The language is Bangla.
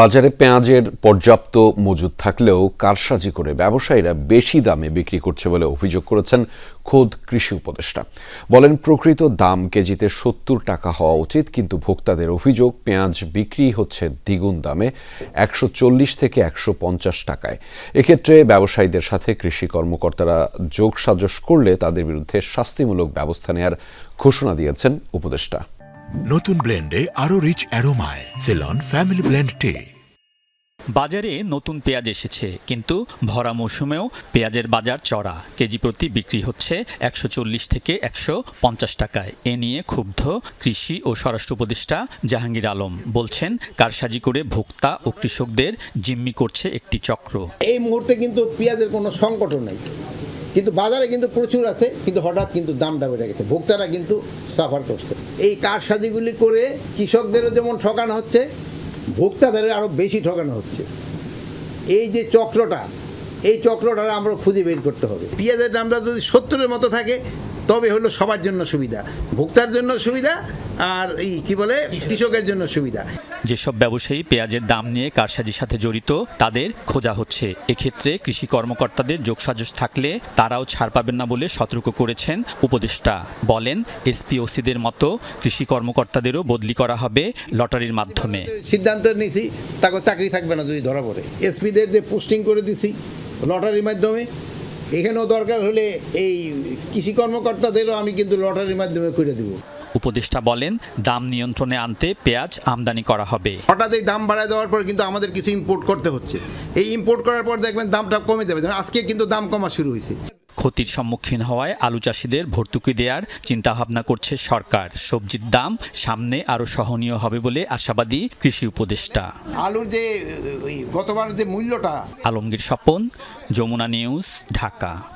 বাজারে পেঁয়াজের পর্যাপ্ত মজুদ থাকলেও কারসাজি করে ব্যবসায়ীরা বেশি দামে বিক্রি করছে বলে অভিযোগ করেছেন খোদ কৃষি উপদেষ্টা। বলেন, প্রকৃত দাম কেজিতে সত্তর টাকা হওয়া উচিত, কিন্তু ভোক্তাদের অভিযোগ পেঁয়াজ বিক্রি হচ্ছে দ্বিগুণ দামে, একশো চল্লিশ থেকে একশো পঞ্চাশ টাকায়। এক্ষেত্রে ব্যবসায়ীদের সাথে কৃষি কর্মকর্তারা যোগ সাজস করলে তাদের বিরুদ্ধে শাস্তিমূলক ব্যবস্থা নেওয়ার ঘোষণা দিয়েছেন উপদেষ্টা। নতুন ব্লেন্ডে আরও রিচ অ্যারোমায় সেলন ফ্যামিলি ব্লেন্ড টে বাজারে নতুন পেঁয়াজ এসেছে কিন্তু ভরা মৌসুমেও পেঁয়াজের বাজার চড়া। কেজি প্রতি বিক্রি হচ্ছে একশো চল্লিশ থেকে একশো পঞ্চাশ টাকায়। এ নিয়ে ক্ষুব্ধ কৃষি ও স্বরাষ্ট্র উপদেষ্টা জাহাঙ্গীর আলম বলছেন কারসাজি করে ভোক্তা ও কৃষকদের জিম্মি করছে একটি চক্র। এই মুহূর্তে কিন্তু পেঁয়াজের কোনো সংকটও নেই। কিন্তু বাজারে কিন্তু প্রচুর আছে, কিন্তু হঠাৎ কিন্তু দামটা বেড়ে গেছে। ভোক্তারা কিন্তু সাফার করছে। এই কারসাজিগুলি করে কৃষকদেরও যেমন ঠকানো হচ্ছে ভোক্তাদের আরও বেশি ঠকানো হচ্ছে। এই যে চক্রটা, এই চক্রটা আমরা খুঁজে বের করতে হবে। পেঁয়াজের দামটা যদি সত্তরের মতো থাকে তবে হলো সবার জন্য সুবিধা। ভোক্তার জন্য সুবিধা আর এই কি বলে কৃষকের জন্য সুবিধা। যেসব ব্যবসায়ী পেঁয়াজের দাম নিয়ে কারসাজির সাথে জড়িত তাদের খোঁজা হচ্ছে। এক্ষেত্রে কৃষি কর্মকর্তাদের যোগসাজশ থাকলে তারাও ছাড় পাবেন না বলে সতর্ক করেছেন উপদেষ্টা। বলেন এসপিওসিদের মতো কৃষি কর্মকর্তাদেরও বদলি করা হবে লটারির মাধ্যমে। সিদ্ধান্ত নিয়েছি তাকে চাকরি থাকবে না যদি ধরা পড়ে। এসপিদের যে পোস্টিং করে দিছি লটারির মাধ্যমে এখানেও দরকার হলে এই কৃষি কর্মকর্তাদেরও আমি কিন্তু লটারির মাধ্যমে করে দিব। উপদেষ্টা বলেন দাম নিয়ন্ত্রণে আনতে পেঁয়াজ আমদানি করা হবে। হঠাৎ এই দাম বাড়ায় দেওয়ার পর কিন্তু আমাদের কিছু ইম্পোর্ট করতে হচ্ছে। এই ইম্পোর্ট করার পর দেখবেন দামটা কমে যাবে। আজকে কিন্তু দাম কমা শুরু হয়েছে। ক্ষতির সম্মুখীন হওয়ায় আলু চাষিদের ভর্তুকি দেওয়ার চিন্তাভাবনা করছে সরকার। সবজির দাম সামনে আরও সহনীয় হবে বলে আশাবাদী কৃষি উপদেষ্টা। আলুর যে গতবার যে মূল্যটা। আলমগীর স্বপন যমুনা নিউজ ঢাকা।